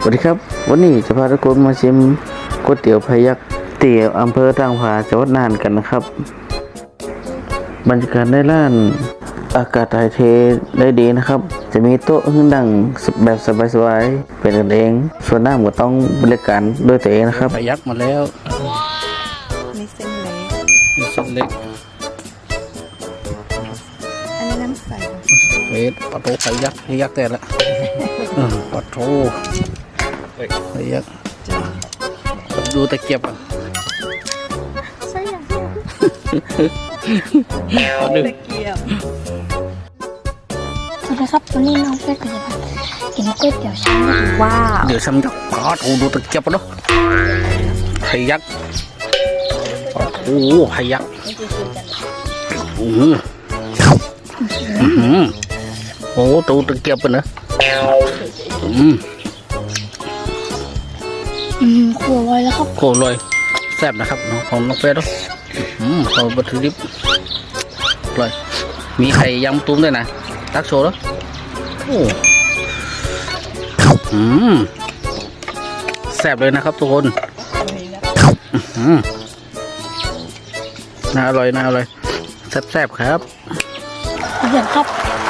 สวัสดีครับ วันนี้จะพาทุกคนมาชิมก๋วยเตี๋ยวพยักเตี๋ยวอำเภอทางผาจังหวัดน่านกันนะครับ บรรยากาศในร้านอากาศถ่ายเทได้ดีนะครับ จะมีโต๊ะให้นั่งแบบสบายๆเป็นกันเอง ส่วนน้ำก็ต้องบริการด้วยตัวเองนะครับพยักมาแล้วมีเส้นเล็กมีเส้นเล็กอันนี้น้ำใสค่ะเอ็ดปะโถพยักพยักแต่ละอืมปะโถ พยักดูตะเกียบอะใช่อย่างเอาดูตะเกียบสวัสดีครับวันนี้น้องเฟซก็จะมากินก๋วยเตี๋ยวชามยักษ์ว้าวเดี๋ยวฉันจะปาโถดูตะเกียบอะเนาะพยักปะโถพยักอืออือหือโอ้ดูตะเกียบอะนะอืม อืมครัวไว้แล้วครับโคตรเลยแซ่บนะครับน้องของน้องเฟสเนาะอืมเขาบัตรดิบเลยมีไข่ยำตุ้มด้วยนะตักโชว์แล้วโอ้อืมแซ่บเลยนะครับทุกคนอืมน่าอร่อยน่าอร่อยแซ่บๆครับเดี๋ยวครับอ